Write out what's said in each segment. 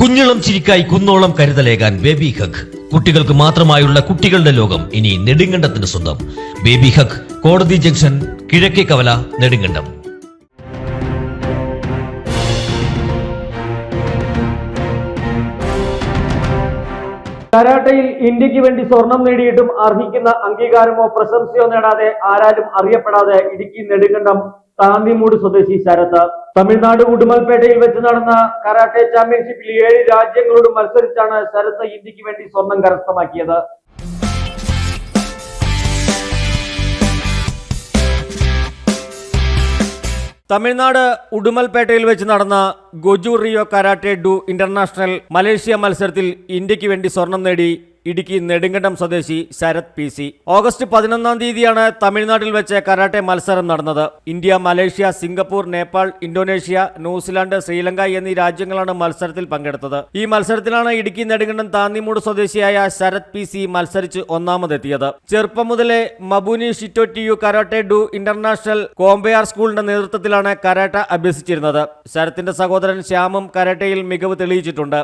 കുഞ്ഞിളം ചിരിക്കായി കുന്നോളം കരുതലേകാൻ baby hug. കുട്ടികൾക്ക് മാത്രമായുള്ള കുട്ടികളുടെ ലോകം ഇനി നെടുങ്കണ്ടത്തിന് സ്വന്തം. ബേബി ഹഗ് കോടതി ജംഗ്ഷൻ കിഴക്കേ കവല നെടുങ്കണ്ടം. കരാട്ടയിൽ ഇന്ത്യയ്ക്ക് വേണ്ടി സ്വർണം നേടിയിട്ടും അർഹിക്കുന്ന അംഗീകാരമോ പ്രശംസയോ നേടാതെ ആരാലും അറിയപ്പെടാതെ ഇടുക്കി നെടുങ്കണ്ടം താന്തിമൂട് സ്വദേശി ശരത് തമിഴ്നാട് ഉടുമൽപേട്ടയിൽ വെച്ച് നടന്ന കരാട്ടെ ചാമ്പ്യൻഷിപ്പിൽ ഏഴ് രാജ്യങ്ങളോട് മത്സരിച്ചാണ് ശരത് ഇന്ത്യയ്ക്ക് വേണ്ടി സ്വർണം കരസ്ഥമാക്കിയത്. തമിഴ്നാട് ഉടുമൽപേട്ടയിൽ വെച്ച് നടന്ന Goju Ryu karate do international Malaysia മത്സരത്തിൽ ഇന്ത്യയ്ക്ക് വേണ്ടി സ്വർണം നേടി ഇടുക്കി നെടുങ്കണ്ടം സ്വദേശി ശരത് പി സി. ഓഗസ്റ്റ് പതിനൊന്നാം തീയതിയാണ് തമിഴ്നാട്ടിൽ വെച്ച് കരാട്ടെ മത്സരം നടന്നത്. India Malaysia Singapore Nepal Indonesia New Zealand Sri Lanka എന്നീ രാജ്യങ്ങളാണ് മത്സരത്തിൽ പങ്കെടുത്തത്. ഈ മത്സരത്തിലാണ് ഇടുക്കി നെടുങ്കണ്ടം താന്നിമൂട് സ്വദേശിയായ ശരത് പി സി മത്സരിച്ച് ഒന്നാമതെത്തിയത്. ചെറുപ്പം മുതലേ Mabuni Shitoryu karate do international കോംബയാർ സ്കൂളിന്റെ നേതൃത്വത്തിലാണ് കരാട്ട അഭ്യസിച്ചിരുന്നത്. ശരത്തിന്റെ സഹോദരൻ ശ്യാമും കരാട്ടയിൽ മികവ് തെളിയിച്ചിട്ടുണ്ട്.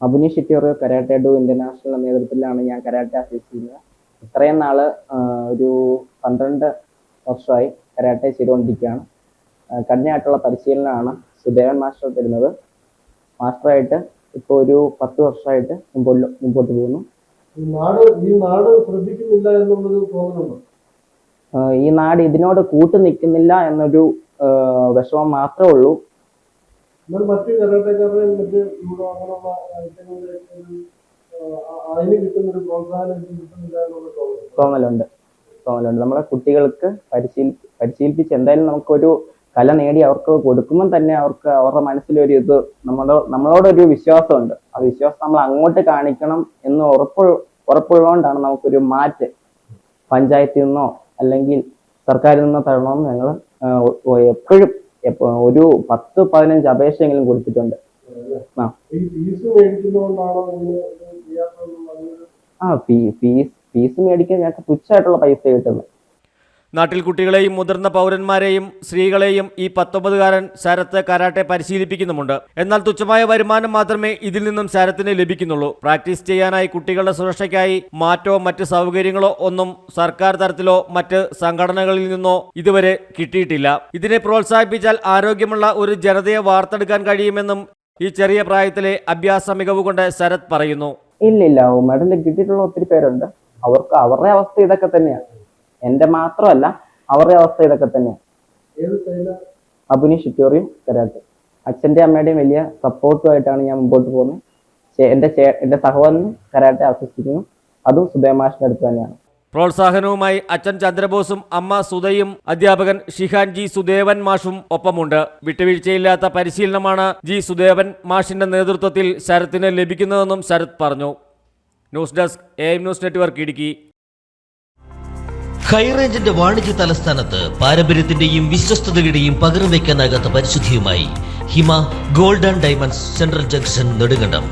അഭിനി ഷെട്ടിയോർ കരാട്ടെ ഡു ഇന്റർനാഷണൽ നേതൃത്വത്തിലാണ് ഞാൻ കരാട്ടെ അഭ്യസിക്കുന്നത് ഇത്രയും നാൾ ഒരു പന്ത്രണ്ട് വർഷമായി കരാട്ടെ ചെയ്തുകൊണ്ടിരിക്കുകയാണ്. കഠിനമായിട്ടുള്ള പരിശീലനമാണ് സുദേവൻ മാസ്റ്റർ തരുന്നത്. മാസ്റ്ററായിട്ട് ഇപ്പോൾ ഒരു പത്ത് വർഷമായിട്ട് മുമ്പോട്ട് മുമ്പോട്ട് പോകുന്നു. ഈ നാട് ഈ നാട് ശ്രദ്ധിക്കുന്നില്ല എന്നുള്ളൊരു തോന്നുന്നുണ്ടോ ആ, ഈ നാട് ഇതിനോട് കൂട്ടു നിൽക്കുന്നില്ല എന്നൊരു വിഷമം മാത്രമേ ഉള്ളൂ. എന്നാൽ മറ്റ് കരാട്ടക്കാരുടെ മറ്റ് ജൂഡോ അങ്ങനെയുള്ള ഐറ്റങ്ങളുടെ ഒരു അതിന് കിട്ടുന്ന ഒരു പ്രോത്സാഹനം കിട്ടുന്നില്ല എന്നുള്ള തോന്നുന്നു തോന്നലുണ്ട്. തോന്നലുണ്ട്. നമ്മളെ കുട്ടികൾക്ക് പരിശീലി പരിശീലിപ്പിച്ച് എന്തായാലും നമുക്കൊരു കല നേടി അവർക്ക് കൊടുക്കുമ്പോൾ തന്നെ അവർക്ക് അവരുടെ മനസ്സിലൊരു ഇത് നമ്മളോ നമ്മളോടൊരു വിശ്വാസമുണ്ട്. ആ വിശ്വാസം നമ്മൾ അങ്ങോട്ട് കാണിക്കണം എന്ന് ഉറപ്പ് ഉറപ്പുള്ളതുകൊണ്ടാണ് നമുക്കൊരു മാറ്റ് പഞ്ചായത്തിൽ നിന്നോ അല്ലെങ്കിൽ സർക്കാരിൽ നിന്നോ തരണമെന്ന് ഞങ്ങൾ എപ്പോഴും എപ്പോ- ഒരു പത്ത് പതിനഞ്ച് അപേക്ഷയെങ്കിലും കൊടുത്തിട്ടുണ്ട്. ആ. ഫീസ് ഫീസ് മേടിക്കാൻ ഞങ്ങൾക്ക് തുച്ഛമായിട്ടുള്ള പൈസ കിട്ടുന്നത്. നാട്ടിൽ കുട്ടികളെയും മുതിർന്ന പൗരന്മാരെയും സ്ത്രീകളെയും ഈ പത്തൊമ്പതുകാരൻ ശരത്ത് കരാട്ടെ പരിശീലിപ്പിക്കുന്നുമുണ്ട്. എന്നാൽ തുച്ഛമായ വരുമാനം മാത്രമേ ഇതിൽ നിന്നും ശരത്തിന് ലഭിക്കുന്നുള്ളൂ. പ്രാക്ടീസ് ചെയ്യാനായി കുട്ടികളുടെ സുരക്ഷയ്ക്കായി മാറ്റോ മറ്റ് സൗകര്യങ്ങളോ ഒന്നും സർക്കാർ തലത്തിലോ മറ്റ് സംഘടനകളിൽ നിന്നോ ഇതുവരെ കിട്ടിയിട്ടില്ല. ഇതിനെ പ്രോത്സാഹിപ്പിച്ചാൽ ആരോഗ്യമുള്ള ഒരു ജനതയെ വാർത്തെടുക്കാൻ കഴിയുമെന്നും ഈ ചെറിയ പ്രായത്തിലെ അഭ്യാസ മികവ് കൊണ്ട് ശരത് പറയുന്നു. ഇല്ലില്ല ഇല്ല മെഡൽ കിട്ടിയിട്ടുള്ള ഒത്തിരി പേരുണ്ട്. അവർക്ക് അവരുടെ അവസ്ഥ ഇതൊക്കെ തന്നെയാണ് എന്റെ മാത്രമല്ല അവരുടെ അവസ്ഥ ഇതൊക്കെ തന്നെയാണ്. അബുനി ഷിറ്റോറിയും കരാട്ടെ. അച്ഛന്റെ അമ്മയുടെയും വലിയ സപ്പോർട്ടുമായിട്ടാണ് ഞാൻ മുമ്പോട്ട് പോകുന്നത്. എന്റെ എന്റെ സഹോദരനും കരാട്ടെ അഭ്യസിക്കുന്നു അതും സുധേമാഷിന്റെ അടുത്ത് തന്നെയാണ്. പ്രോത്സാഹനവുമായി അച്ഛൻ ചന്ദ്രബോസും അമ്മ സുധയും അധ്യാപകൻ ഷിഹാൻ ജി സുദേവൻ മാഷും ഒപ്പമുണ്ട്. വിട്ടുവീഴ്ചയില്ലാത്ത പരിശീലനമാണ് ജി സുദേവൻ മാഷിന്റെ നേതൃത്വത്തിൽ ശരത്തിന് ലഭിക്കുന്നതെന്നും ശരത് പറഞ്ഞു. News desk A news network Idukki. ഹൈറേഞ്ചിന്റെ വാണിജ്യ തലസ്ഥാനത്ത് പാരമ്പര്യത്തിന്റെയും വിശ്വസ്തതയുടെയും പകർന്നു വയ്ക്കാനാകാത്ത പരിശുദ്ധിയുമായി Hima gold and diamonds central junction Nedumkandam.